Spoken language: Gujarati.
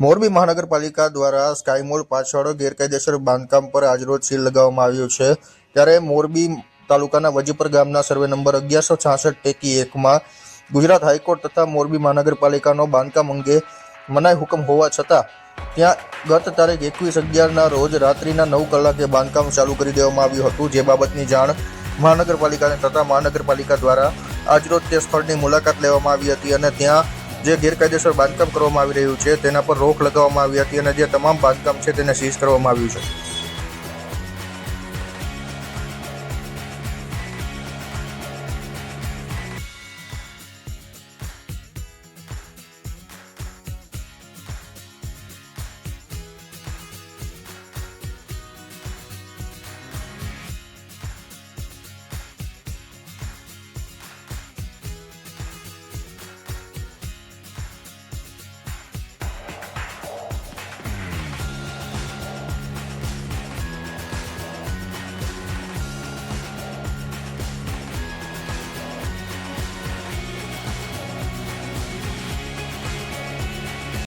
મોરબી મહાનગરપાલિકા દ્વારા સ્કાય મોલ પાછળ ગેરકાયદેસર બાંધકામ પર આજરોજ સીલ લગાવવામાં આવ્યું છે. ત્યારે મોરબી તાલુકાના વજીપર ગામના સર્વે નંબર અગિયારસો છાસઠ ટેકી એકમાં ગુજરાત હાઈકોર્ટ તથા મોરબી મહાનગરપાલિકાનો બાંધકામ અંગે મનાઈ હુકમ હોવા છતાં ત્યાં ગત તારીખ એકવીસ અગિયારના રોજ રાત્રિના નવ કલાકે બાંધકામ ચાલુ કરી દેવામાં આવ્યું હતું. જે બાબતની જાણ મહાનગરપાલિકાને તથા મહાનગરપાલિકા દ્વારા આજરોજ તે સ્થળની મુલાકાત લેવામાં આવી હતી અને ત્યાં જે ગેરકાયદેસર બાંધકામ કરવામાં આવી રહ્યું છે, તેના પર રોક લગાવવામાં આવી હતી અને જે તમામ બાંધકામ છે, તેને સીઝ કરવામાં આવ્યું છે.